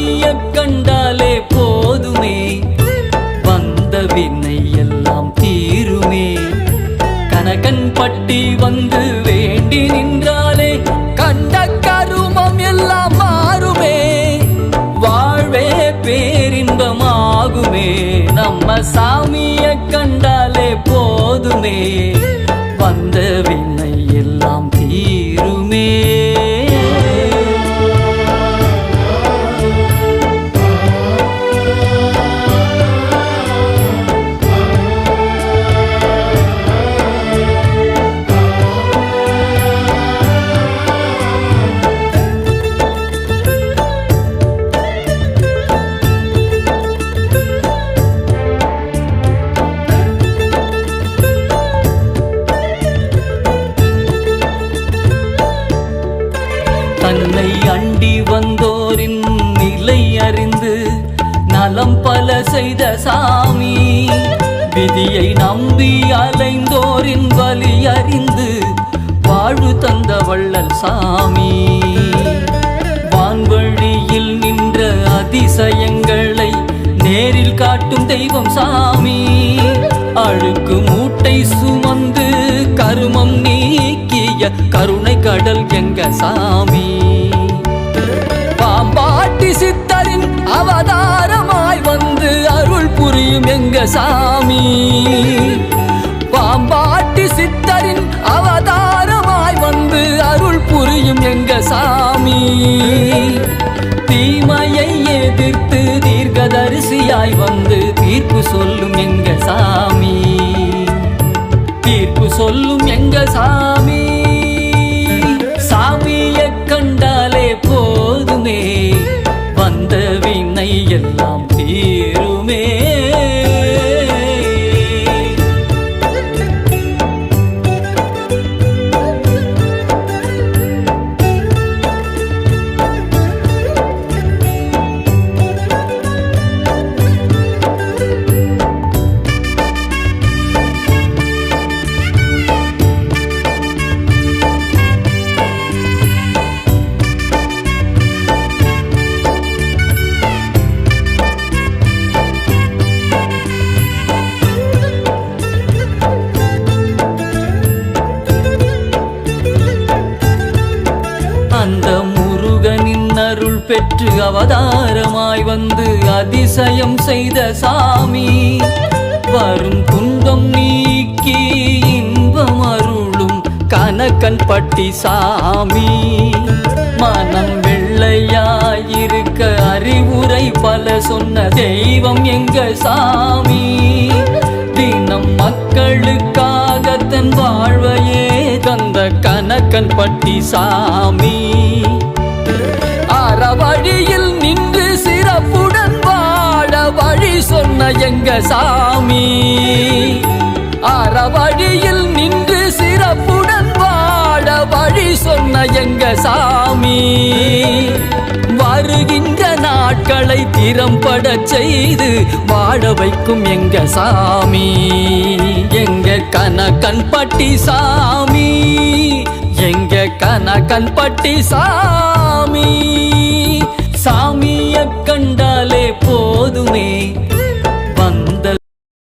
புண்ணிய கண்டாலே போதுமே. வந்த வினை எல்லாம் தீருமே. கனகன் பட்டி வந்து வேண்டி நின்றாலே கண்ட கருமம் எல்லாம் மாறுமே. வாழ்வே பேரின்பமாகுமே. நம்ம சாமிய கண்டாலே போதுமே. வந்த வினை தன்னை அண்டி வந்தோரின் நிலை அறிந்து நலம் பல செய்த சாமி. விதியை நம்பி அலைந்தோரின் வலி அறிந்து வாழ்வு தந்த வள்ளல் சாமி. வான்வழியில் நின்ற அதிசயங்களை நேரில் காட்டும் தெய்வம் சாமி. அழுக்கு மூட்டை சுமந்து கருமம் நீக்கிய கருணை கடல் எங்க சாமி. தீமையை எதிர்த்து தீர்க்கதரிசியாய் வந்து தீர்ப்பு சொல்லும் எங்க சாமி? தீர்ப்பு சொல்லும் எங்க சாமி? சாமியை கண்டாலே போதுமே. வந்த வினை எல்லாம் பெற்று அவதாரமாய் வந்து அதிசயம் செய்த சாமி. வரும் துன்பம் நீக்கி இன்பம் அருளும் கனக்கன் பட்டி சாமி. மனம் வெள்ளையாயிருக்க அறிவுரை பல சொன்ன தெய்வம் எங்க சாமி. தினம் மக்களுக்காக தன் வாழ்வையே தந்த கனக்கன் பட்டி சாமி. அறவழியில் நின்று சிறப்புடன் வாழ வழி சொன்ன எங்க சாமி. அறவழியில் நின்று சிறப்புடன் வாழ வழி சொன்ன எங்க சாமி. வருகின்ற நாட்களை திறம்பட செய்து வாழ வைக்கும் எங்க சாமி. எங்க கனகன் பட்டி சாமி. எங்க கனகன் பட்டி சாமி. போதுமே.